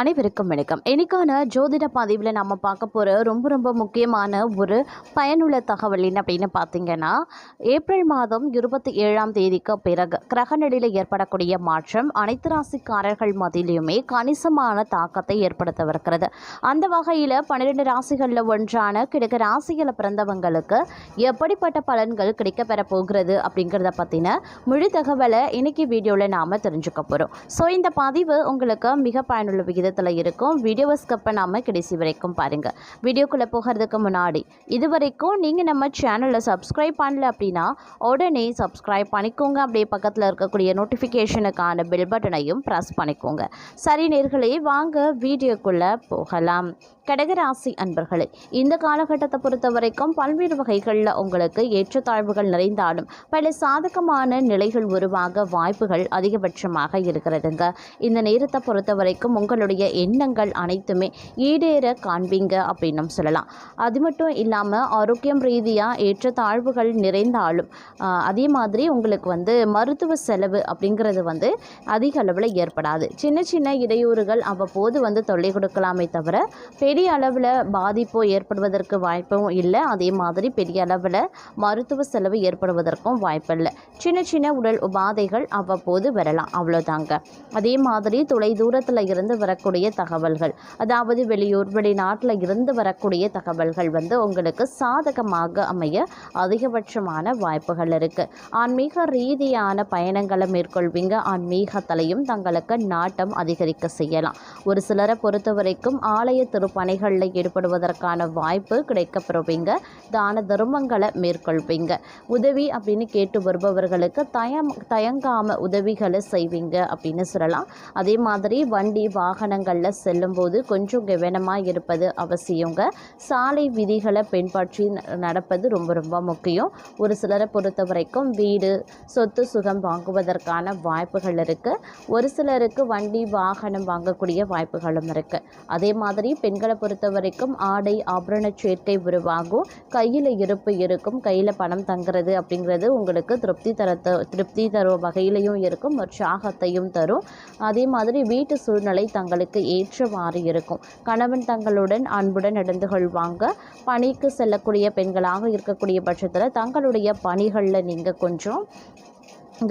அனைவருக்கும் வணக்கம். இன்னைக்கான ஜோதிட பதிவில் நம்ம பார்க்க போகிற ரொம்ப ரொம்ப முக்கியமான ஒரு பயனுள்ள தகவல் என்ன அப்படின்னு பார்த்தீங்கன்னா ஏப்ரல் மாதம் இருபத்தி ஏழாம் தேதிக்கு பிறகு கிரகநிலையில் ஏற்படக்கூடிய மாற்றம் அனைத்து ராசிக்காரர்கள் மத்தியிலுமே கணிசமான தாக்கத்தை ஏற்படுத்தவிருக்கிறது. அந்த வகையில் பன்னிரெண்டு ராசிகளில் ஒன்றான கிடைக்க ராசியில் பிறந்தவங்களுக்கு எப்படிப்பட்ட பலன்கள் கிடைக்கப்பெற போகிறது அப்படிங்கிறத பற்றின முழு தகவலை இன்னைக்கு வீடியோவில் நாம் தெரிஞ்சுக்க போகிறோம் ஸோ இந்த பதிவு உங்களுக்கு மிக பயனுள்ள விகிதம் விகிதத்தில் இருக்கும். வீடியோவை ஸ்கிப் பண்ணாமல் கடைசி வரைக்கும் பாருங்கள் வீடியோக்குள்ளே போகிறதுக்கு முன்னாடி இது வரைக்கும் நீங்கள் நம்ம சேனலில் சப்ஸ்கிரைப் பண்ணல அப்படின்னா உடனே சப்ஸ்கிரைப் பண்ணிக்கோங்க. அப்படியே பக்கத்தில் இருக்கக்கூடிய நோட்டிஃபிகேஷனுக்கான பெல் பட்டனையும் ப்ரெஸ் பண்ணிக்கோங்க. சரி நேர்களே வாங்க வீடியோக்குள்ளே போகலாம். கடகராசி அன்பர்களே இந்த காலகட்டத்தை பொறுத்த வரைக்கும் பல்வேறு வகைகளில் உங்களுக்கு ஏற்றத்தாழ்வுகள் நிறைந்தாலும் பல சாதகமான நிலைகள் உருவாக வாய்ப்புகள் அதிகபட்சமாக இருக்கிறதுங்க. இந்த நேரத்தை பொறுத்த வரைக்கும் உங்களுடைய எண்ணங்கள் அனைத்துமே ஈடேற காண்பீங்க அப்படின்னும் சொல்லலாம். அது மட்டும் இல்லாமல் ஆரோக்கியம் ரீதியாக ஏற்றத்தாழ்வுகள் நிறைந்தாலும் அதே மாதிரி உங்களுக்கு வந்து மருத்துவ செலவு அப்படிங்கிறது வந்து அதிக அளவில் ஏற்படாது. சின்ன சின்ன இடையூறுகள் அவ்வப்போது வந்து தொல்லை கொடுக்கலாமே தவிர பெரிய அளவில் பாதிப்போ ஏற்படுவதற்கு வாய்ப்பும் இல்லை. அதே மாதிரி பெரிய அளவில் மருத்துவ செலவு ஏற்படுவதற்கும் வாய்ப்பில்லை. சின்ன சின்ன உடல் உபாதைகள் அவ்வப்போது வரலாம். அவ்வளோதாங்க அதே மாதிரி தொலை தூரத்தில் இருந்து வரக்கூடிய தகவல்கள். அதாவது வெளியூர் வெளிநாட்டில் இருந்து வரக்கூடிய தகவல்கள் வந்து உங்களுக்கு சாதகமாக அமைய அதிகபட்சமான வாய்ப்புகள் இருக்குது ஆன்மீக ரீதியான பயணங்களை மேற்கொள்வீங்க. ஆன்மீகத்திலையும் தங்களுக்கு நாட்டம் அதிகரிக்க செய்யலாம். ஒரு சிலரை பொறுத்த வரைக்கும் ஆலய திருப்பணிகளில் ஈடுபடுவதற்கான வாய்ப்பு கிடைக்கப்பெறுவீங்க. தான தர்மங்களை மேற்கொள்வீங்க. உதவி அப்படின்னு கேட்டு வருபவர்களுக்கு தயம் தயங்காமல் உதவிகளை செய்வீங்க அப்படின்னு சொல்லலாம். அதே மாதிரி வண்டி வாகன வாகனங்களில் செல்லும்போது கொஞ்சம் கவனமாக இருப்பது அவசியங்க. சாலை விதிகளை பின்பற்றி நடப்பது ரொம்ப ரொம்ப முக்கியம். ஒரு சிலரை பொறுத்த வரைக்கும் வீடு சொத்து சுகம் வாங்குவதற்கான வாய்ப்புகள் இருக்குது ஒரு சிலருக்கு வண்டி வாகனம் வாங்கக்கூடிய வாய்ப்புகளும் இருக்குது அதே மாதிரி பெண்களை பொறுத்த வரைக்கும் ஆடை ஆபரண சேர்க்கை உருவாகும். கையில் இருப்பு இருக்கும். கையில் பணம் தங்குறது அப்படிங்கிறது உங்களுக்கு திருப்தி தர திருப்தி தரும் வகையிலையும் இருக்கும். உற்சாகத்தையும் தரும். அதே மாதிரி வீட்டு சூழ்நிலை தங்களுக்கு ஏற்றவாறு இருக்கும். கணவன் தங்களுடன் அன்புடன் நடந்து கொள்வாங்க. பணிக்கு செல்லக்கூடிய பெண்களாக இருக்கக்கூடிய பட்சத்தில் தங்களுடைய பணிகளில் நீங்கள் கொஞ்சம்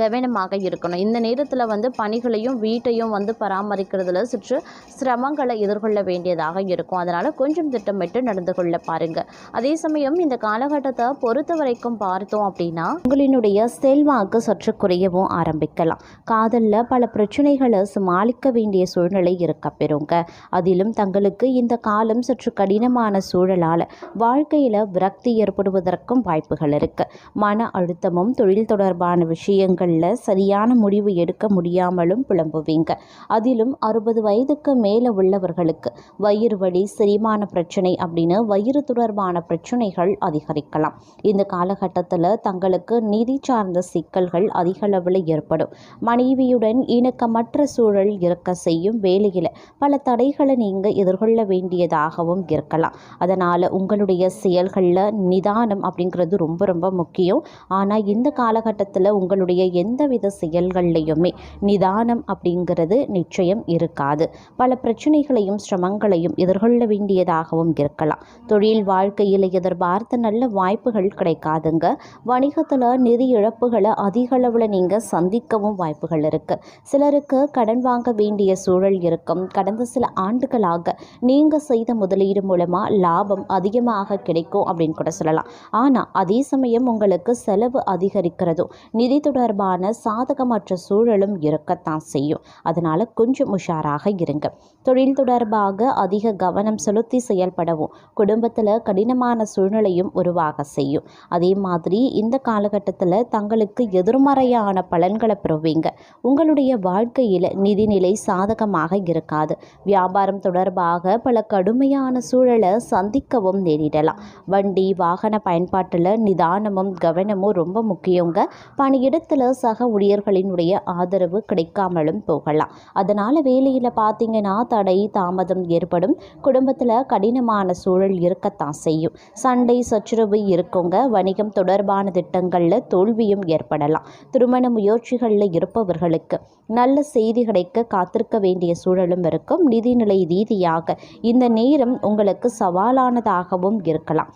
கவனமாக இருக்கணும். இந்த நேரத்தில் வந்து பணிகளையும் வீட்டையும் வந்து பராமரிக்கிறதுல சற்று சிரமங்களை எதிர்கொள்ள வேண்டியதாக இருக்கும். அதனால் கொஞ்சம் திட்டமிட்டு நடந்து கொள்ள பாருங்கள் அதே சமயம் இந்த காலகட்டத்தை பொறுத்த வரைக்கும் பார்த்தோம் அப்படின்னா உங்களினுடைய செல்வாக்கு சற்று குறையவும் ஆரம்பிக்கலாம். காதலில் பல பிரச்சனைகளை சமாளிக்க வேண்டிய சூழ்நிலை இருக்க பெறுங்க. அதிலும் தங்களுக்கு இந்த காலம் சற்று கடினமான சூழலால் வாழ்க்கையில் விரக்தி ஏற்படுவதற்கும் வாய்ப்புகள் இருக்குது மன அழுத்தமும் தொழில் தொடர்பான விஷயங்கள் விஷயங்களில் சரியான முடிவு எடுக்க முடியாமலும் புலம்புவீங்க. அதிலும் அறுபது வயதுக்கு மேலே உள்ளவர்களுக்கு வயிறு வலி செரிமான பிரச்சனை அப்படின்னு வயிறு தொடர்பான பிரச்சனைகள் அதிகரிக்கலாம். இந்த காலகட்டத்தில் தங்களுக்கு நிதி சார்ந்த சிக்கல்கள் அதிக அளவில் ஏற்படும். மனைவியுடன் இணக்கமற்ற சூழல் இருக்க செய்யும் வேலையில் பல தடைகளை நீங்கள் எதிர்கொள்ள வேண்டியதாகவும் இருக்கலாம். அதனால் உங்களுடைய செயல்களில் நிதானம் அப்படிங்கிறது ரொம்ப ரொம்ப முக்கியம். ஆனால் இந்த காலகட்டத்தில் உங்களுடைய எந்தவித செயல்கள்லையுமே நிதானம் அப்படிங்கிறது நிச்சயம் இருக்காது. பல பிரச்சனைகளையும் சிரமங்களையும் எதிர்கொள்ள வேண்டியதாகவும் இருக்கலாம். தொழில் வாழ்க்கையில் எதிர்பார்த்த நல்ல வாய்ப்புகள் கிடைக்காதுங்க. வணிகத்தில் நிதி இழப்புகளை அதிக அளவில் நீங்கள் சந்திக்கவும் வாய்ப்புகள் இருக்குது சிலருக்கு கடன் வாங்க வேண்டிய சூழல் இருக்கும். கடந்த சில ஆண்டுகளாக நீங்கள் செய்த முதலீடு மூலமாக லாபம் அதிகமாக கிடைக்கும் அப்படின்னு கூட சொல்லலாம். ஆனால் அதே சமயம் உங்களுக்கு செலவு அதிகரிக்கிறதும் நிதி தொடர்பான சாதகமற்ற சூழலும் இருக்கத்தான் செய்யும். அதனால் கொஞ்சம் உஷாராக இருங்க. தொழில் தொடர்பாக அதிக கவனம் செலுத்தி செயல்படவும் குடும்பத்தில் கடினமான சூழ்நிலையும் உருவாக செய்யும். அதே மாதிரி இந்த காலகட்டத்தில் தங்களுக்கு எதிர்மறையான பலன்களை பெறுவீங்க. உங்களுடைய வாழ்க்கையில் நிதிநிலை சாதகமாக இருக்காது. வியாபாரம் தொடர்பாக பல கடுமையான சூழலை சந்திக்கவும் நேரிடலாம். வண்டி வாகன பயன்பாட்டில் நிதானமும் கவனமும் ரொம்ப முக்கியங்க. பணியிடத்தில் சக ஊழியர்களினுடைய ஆதரவு கிடைக்காமலும் போகலாம். அதனால் வேலையில் பார்த்தீங்கன்னா தடை தாமதம் ஏற்படும். குடும்பத்தில் கடினமான சூழல் இருக்கத்தான் செய்யும். சண்டை சச்சுரவு இருக்குங்க. வணிகம் தொடர்பான திட்டங்களில் தோல்வியும் ஏற்படலாம். திருமண முயற்சிகளில் இருப்பவர்களுக்கு நல்ல செய்தி கிடைக்க காத்திருக்க வேண்டிய சூழலும் இருக்கும். நிதிநிலை ரீதியாக இந்த நேரம் உங்களுக்கு சவாலானதாகவும் இருக்கலாம்.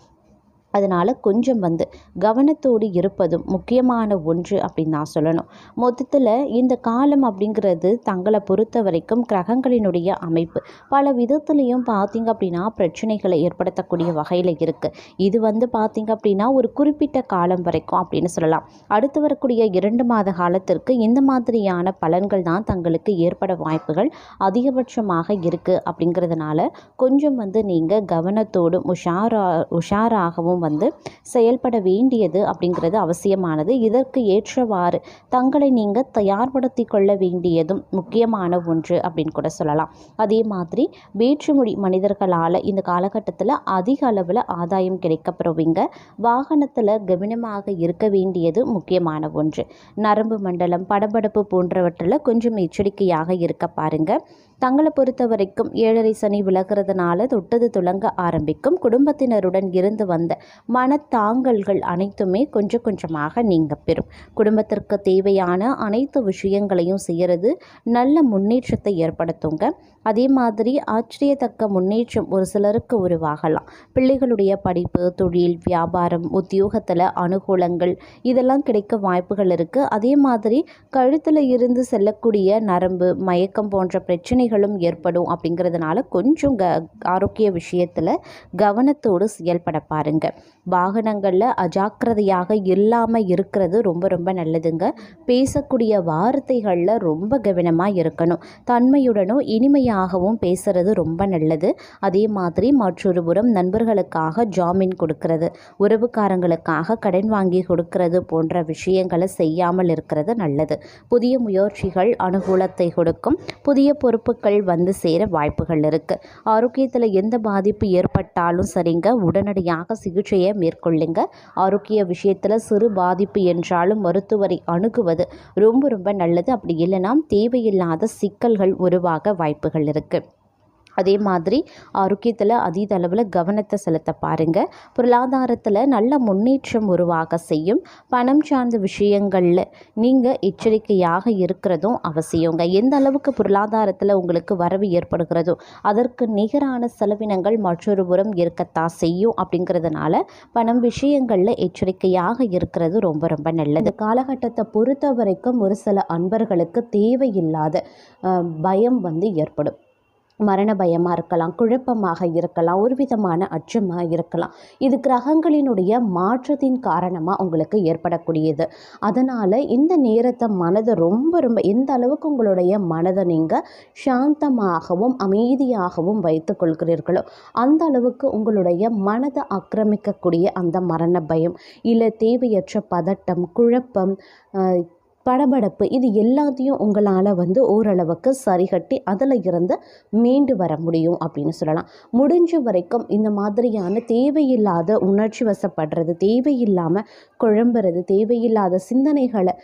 அதனால் கொஞ்சம் வந்து கவனத்தோடு இருப்பதும் முக்கியமான ஒன்று அப்படின்னு நான் சொல்லணும். மொத்தத்தில் இந்த காலம் அப்படிங்கிறது தங்களை பொறுத்த வரைக்கும் கிரகங்களினுடைய அமைப்பு. பல விதத்துலேயும் பார்த்திங்க அப்படின்னா பிரச்சனைகளை ஏற்படுத்தக்கூடிய வகையில் இருக்குது இது வந்து பார்த்திங்க அப்படின்னா ஒரு குறிப்பிட்ட காலம் வரைக்கும் அப்படின்னு சொல்லலாம். அடுத்து வரக்கூடிய இரண்டு மாத காலத்திற்கு இந்த மாதிரியான பலன்கள் தான் தங்களுக்கு ஏற்பட வாய்ப்புகள் அதிகபட்சமாக இருக்குது அப்படிங்கிறதுனால கொஞ்சம் வந்து நீங்கள் கவனத்தோடும் உஷாரா உஷாராகவும் வந்து செயல்பட வேண்டியது அப்படிங்கிறது அவசியமானது. இதற்கு ஏற்றவாறு தங்களை நீங்கள் தயார்படுத்தி கொள்ள வேண்டியதும் முக்கியமான ஒன்று அப்படின்னு கூட சொல்லலாம். அதே மாதிரி வேற்றுமொழி மனிதர்களால் இந்த காலகட்டத்தில் அதிக அளவில் ஆதாயம் கிடைக்கப்பெறுவீங்க. வாகனத்தில் கவனமாக இருக்க வேண்டியது முக்கியமான ஒன்று. நரம்பு மண்டலம் படபடப்பு போன்றவற்றில் கொஞ்சம் எச்சரிக்கையாக இருக்க பாருங்கள் தங்களை பொறுத்த வரைக்கும் ஏழரை சனி விலகிறதுனால தொட்டது துளங்க ஆரம்பிக்கும். குடும்பத்தினருடன் இருந்து வந்த மனத்தாங்கல்கள் அனைத்துமே கொஞ்சம் கொஞ்சமாக நீங்க பெறும். குடும்பத்திற்கு தேவையான அனைத்து விஷயங்களையும் செய்கிறது நல்ல முன்னேற்றத்தை ஏற்படுத்துங்க. அதே மாதிரி ஆச்சரியத்தக்க முன்னேற்றம் ஒரு சிலருக்கு உருவாகலாம். பிள்ளைகளுடைய படிப்பு தொழில் வியாபாரம் உத்தியோகத்தில் அனுகூலங்கள் இதெல்லாம் கிடைக்க வாய்ப்புகள் இருக்குது அதே மாதிரி கழுத்தில் இருந்து செல்லக்கூடிய நரம்பு மயக்கம் போன்ற பிரச்சனைகளும் ஏற்படும் அப்படிங்கிறதுனால கொஞ்சம் க ஆரோக்கிய விஷயத்தில் கவனத்தோடு செயல்பட பாருங்க. வாகனங்களில் அஜாக்கிரதையாக இல்லாமல் இருக்கிறது ரொம்ப ரொம்ப நல்லதுங்க. பேசக்கூடிய வார்த்தைகளில் ரொம்ப கவனமாக இருக்கணும். தன்மையுடனும் இனிமையாகவும் பேசுறது ரொம்ப நல்லது. அதே மாதிரி மற்றொரு புறம் நண்பர்களுக்காக ஜாமீன் கொடுக்கறது உறவுக்காரங்களுக்காக கடன் வாங்கி கொடுக்கறது போன்ற விஷயங்களை செய்யாமல் இருக்கிறது நல்லது. புதிய முயற்சிகள் அனுகூலத்தை கொடுக்கும். புதிய பொறுப்பு பொறுப்புகள் வந்து சேர வாய்ப்புகள் இருக்குது ஆரோக்கியத்தில் எந்த பாதிப்பு ஏற்பட்டாலும் சரிங்க. உடனடியாக சிகிச்சையை மேற்கொள்ளுங்க. ஆரோக்கிய விஷயத்தில் சிறு பாதிப்பு என்றாலும் மருத்துவரை அணுகுவது ரொம்ப ரொம்ப நல்லது. அப்படி இல்லைன்னா தேவையில்லாத சிக்கல்கள் உருவாக வாய்ப்புகள் இருக்குது அதே மாதிரி ஆரோக்கியத்தில் அதீத அளவில் கவனத்தை செலுத்த பாருங்கள் பொருளாதாரத்தில் நல்ல முன்னேற்றம் உருவாக செய்யும். பணம் சார்ந்த விஷயங்களில் நீங்கள் எச்சரிக்கையாக இருக்கிறதும் அவசியங்க. எந்த அளவுக்கு பொருளாதாரத்தில் உங்களுக்கு வரவு ஏற்படுகிறதோ அதற்கு நிகரான செலவினங்கள் மற்றொரு புறம் இருக்கத்தான் செய்யும் அப்படிங்கிறதுனால பணம் விஷயங்களில் எச்சரிக்கையாக இருக்கிறது ரொம்ப ரொம்ப நல்லது. காலகட்டத்தை பொறுத்த வரைக்கும் ஒரு சில அன்பர்களுக்கு தேவையில்லாத பயம் வந்து ஏற்படும். மரண பயமாக இருக்கலாம் குழப்பமாக இருக்கலாம் ஒரு விதமான அச்சமாக இருக்கலாம். இது கிரகங்களினுடைய மாற்றத்தின் காரணமாக உங்களுக்கு ஏற்படக்கூடியது. அதனால் இந்த நேரத்தை மனதை ரொம்ப ரொம்ப எந்த அளவுக்கு உங்களுடைய மனதை நீங்கள் சாந்தமாகவும் அமைதியாகவும் வைத்து கொள்கிறீர்களோ அந்த அளவுக்கு உங்களுடைய மனதை ஆக்கிரமிக்கக்கூடிய அந்த மரண பயம் இல்லை தேவையற்ற பதட்டம் குழப்பம் படபடப்பு இது எல்லாத்தையும் உங்களால் வந்து ஓரளவுக்கு சரிகட்டி அதில் இருந்து மீண்டு வர முடியும் அப்படின்னு சொல்லலாம். முடிஞ்ச வரைக்கும் இந்த மாதிரியான தேவையில்லாத உணர்ச்சி வசப்படுறது தேவையில்லாமல் குழம்புறது தேவையில்லாத சிந்தனைகளை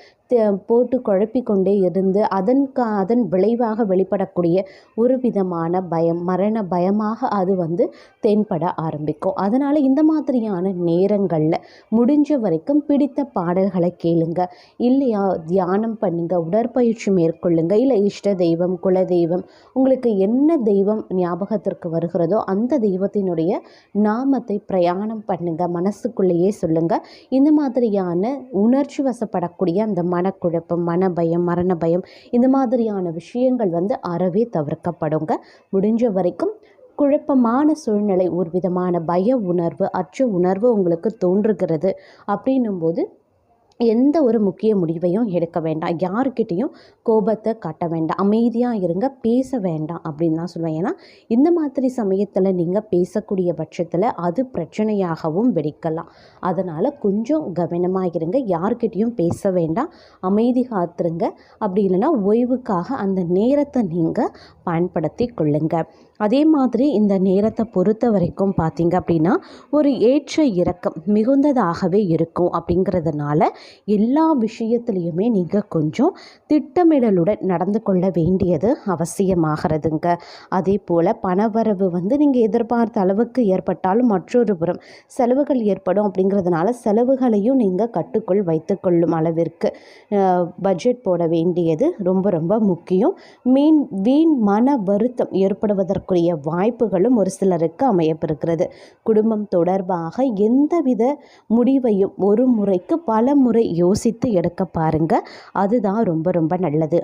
போட்டு குழப்பிக்கொண்டே இருந்து அதன் கா அதன் விளைவாக வெளிப்படக்கூடிய ஒரு விதமான பயம் மரண பயமாக அது வந்து தென்பட ஆரம்பிக்கும். அதனால் இந்த மாதிரியான நேரங்களில் முடிஞ்ச வரைக்கும் பிடித்த பாடல்களை கேளுங்க. இல்லையா தியானம் பண்ணுங்க உடற்பயிற்சி மேற்கொள்ளுங்க இல்லை இஷ்ட தெய்வம் குல தெய்வம் உங்களுக்கு என்ன தெய்வம் ஞாபகத்திற்கு வருகிறதோ அந்த தெய்வத்தினுடைய நாமத்தை பிரயாணம் பண்ணுங்க மனசுக்குள்ளேயே சொல்லுங்க. இந்த மாதிரியான உணர்ச்சி வசப்படக்கூடிய அந்த மனக்குழப்பம் மன பயம் மரண பயம் இந்த மாதிரியான விஷயங்கள் வந்து அறவே தவிர்க்கப்படுங்க. முடிஞ்ச வரைக்கும் குழப்பமான சூழ்நிலை ஒரு விதமான பய உணர்வு அச்ச உணர்வு உங்களுக்கு தோன்றுகிறது. அப்படின்னும் போது எந்த ஒரு முக்கிய முடிவையும் எடுக்க வேண்டாம். யாருக்கிட்டேயும் கோபத்தை காட்ட வேண்டாம். அமைதியாக இருங்க பேச வேண்டாம் அப்படின்னு தான் சொல்லுவேன். ஏன்னா இந்த மாதிரி சமயத்தில் நீங்கள் பேசக்கூடிய பட்சத்தில் அது பிரச்சனையாகவும் வெடிக்கலாம். அதனால் கொஞ்சம் கவனமாக இருங்க. யாருக்கிட்டேயும் பேச வேண்டாம். அமைதி காத்துருங்க. அப்படி இல்லைன்னா ஓய்வுக்காக அந்த நேரத்தை நீங்கள் பயன்படுத்தி கொள்ளுங்கள் அதே மாதிரி இந்த நேரத்தை பொறுத்த வரைக்கும் பார்த்திங்க அப்படின்னா ஒரு ஏற்ற இறக்கம் மிகுந்ததாகவே இருக்கும் அப்படிங்கிறதுனால எல்லா விஷயத்துலையுமே நீங்கள் கொஞ்சம் திட்டமிடலுடன் நடந்து கொள்ள வேண்டியது அவசியமாகிறதுங்க. அதே போல் பணவரவு வந்து நீங்கள் எதிர்பார்த்த அளவுக்கு ஏற்பட்டாலும் மற்றொரு புறம் செலவுகள் ஏற்படும் அப்படிங்கிறதுனால செலவுகளையும் நீங்கள் கட்டுக்குள் வைத்துக்கொள்ளும் அளவிற்கு பட்ஜெட் போட வேண்டியது ரொம்ப ரொம்ப முக்கியம். மீன் வீண் மன வருத்தம் ஏற்படுவதற்குரிய வாய்ப்புகளும் ஒரு சிலருக்கு அமையப்பிருக்கிறது குடும்பம் தொடர்பாக எந்தவித முடிவையும் ஒரு முறைக்கு பல முறை யோசித்து எடுக்க பாருங்க. அதுதான் ரொம்ப ரொம்ப நல்லது.